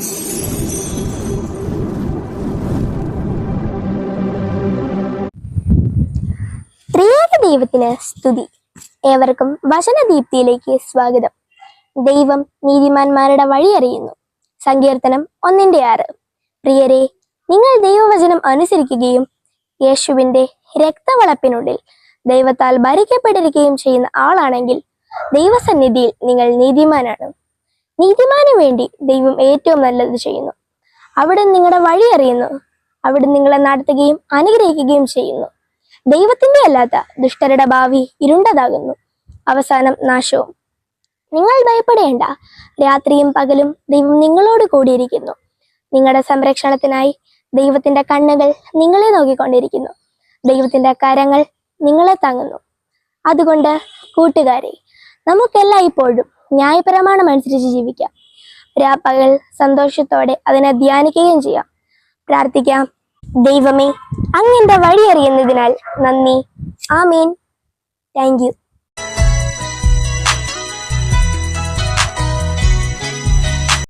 ത്രിയേക ദൈവത്തിന് സ്തുതി. ഏവർക്കും വചനദീപ്തിയിലേക്ക് സ്വാഗതം. ദൈവം നീതിമാന്മാരുടെ വഴി അറിയുന്നു. സങ്കീർത്തനം ഒന്നിന്റെ ആറ്. പ്രിയരെ നിങ്ങൾ ദൈവവചനം അനുസരിക്കുകയും യേശുവിന്റെ രക്തവളപ്പിനുള്ളിൽ ദൈവത്താൽ ഭരിക്കപ്പെട്ടിരിക്കുകയും ചെയ്യുന്ന ആളാണെങ്കിൽ ദൈവസന്നിധിയിൽ നിങ്ങൾ നീതിമാനാണ്. നീതിമാനു വേണ്ടി ദൈവം ഏറ്റവും നല്ലത് ചെയ്യുന്നു. അവിടെ നിങ്ങളുടെ വഴി അറിയുന്നു. അവിടെ നിങ്ങളെ നടത്തുകയും അനുഗ്രഹിക്കുകയും ചെയ്യുന്നു. ദൈവത്തിന്റെ അല്ലാത്ത ദുഷ്ടരുടെ ഭാവി ഇരുണ്ടതാകുന്നു. അവസാനം നാശവും. നിങ്ങൾ ഭയപ്പെടേണ്ട. രാത്രിയും പകലും ദൈവം നിങ്ങളോട് കൂടിയിരിക്കുന്നു. നിങ്ങളുടെ സംരക്ഷണത്തിനായി ദൈവത്തിന്റെ കണ്ണുകൾ നിങ്ങളെ നോക്കിക്കൊണ്ടിരിക്കുന്നു. ദൈവത്തിന്റെ കരങ്ങൾ നിങ്ങളെ താങ്ങുന്നു. അതുകൊണ്ട് കൂട്ടുകാരെ നമുക്കെല്ലാം ഇപ്പോഴും ന്യായപ്രമാണം അനുസരിച്ച് ജീവിക്കാം രാപ്പകൽ സന്തോഷത്തോടെ അതിനെ ധ്യാനിക്കുകയും ചെയ്യാം. പ്രാർത്ഥിക്കാം. ദൈവമേ അങ്ങന്റെ വഴി അറിയുന്നതിനാൽ നന്ദി. ആമീൻ. Thank you.